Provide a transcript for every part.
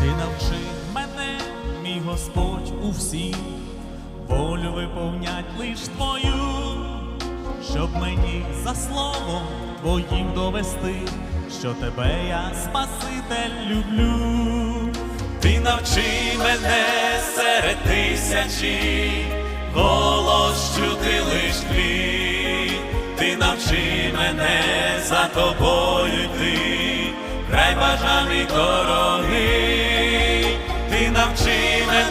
Ти навчи мене, мій Господь, у всім, волю виповнять лиш твою, щоб мені за словом твоїм довести, що тебе я Спаситель люблю. Ти навчи мене серед тисячі, голос чути лиш твій, ти навчи мене за тобою йти, край бажаний навчи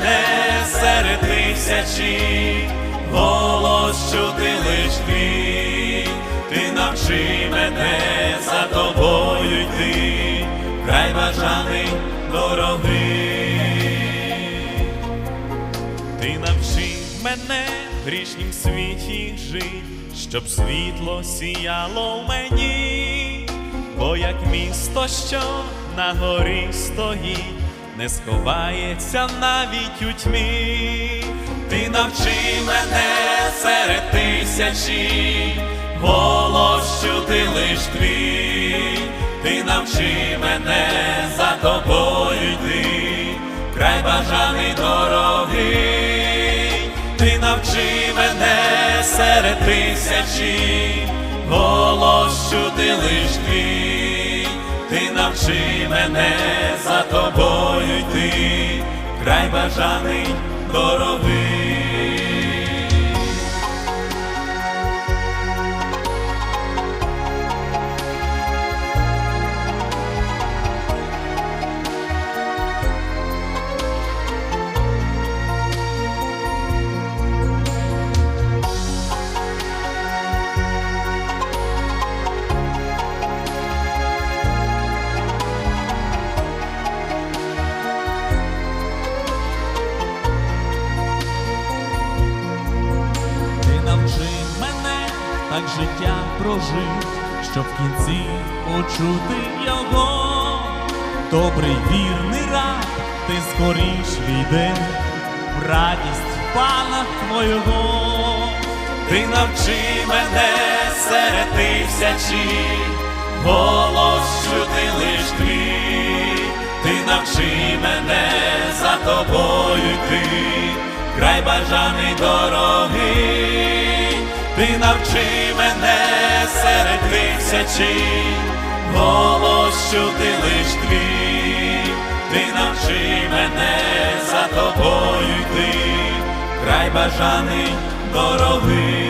мене серед тисячі, голос чути лиш твій, ти навчи мене за тобою йти, край бажаний дорогий. Ти навчи мене в грішнім світі жить, щоб світло сіяло в мені, бо як місто, що на горі стоїть, не сховається навіть у тьмі. Ти навчи мене серед тисячі, голос чути лиш твій, ти навчи мене за тобою йти, край бажаний дорогий, ти навчи мене серед тисячі, голос чути лиш твій, ти навчи мене за тобою йти, край бажаний дорогий. Так життя прожив, щоб в кінці почути його. Добрий вірний раб, ти скоріш війди в радість пана твого. Ти навчи мене серед тисячі, голос чути лиш твій, ти навчи мене за тобою йти, край бажаний дорогий, ти навчи мене серед тисячі, голос чути лиш твій, ти навчи мене за тобою йти, край бажаний дорогий.